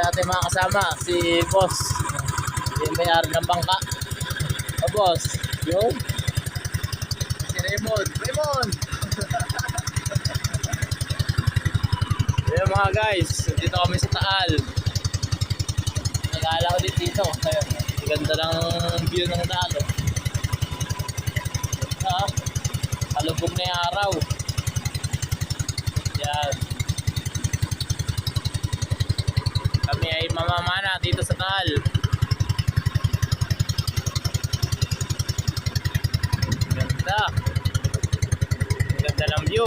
ating mga kasama, si Boss. Yung may-ari ng bangka. O Boss, yun. Si Raymond. Raymond! Ayun mga guys, dito kami sa Taal. Nag-aala ko din dito. Ayun, ganda ng view ng Taal. Oh. Ha? Kalubog na yung araw. Yan. Kami ay mamamana dito sa Taal. Ganda. Ganda ng view.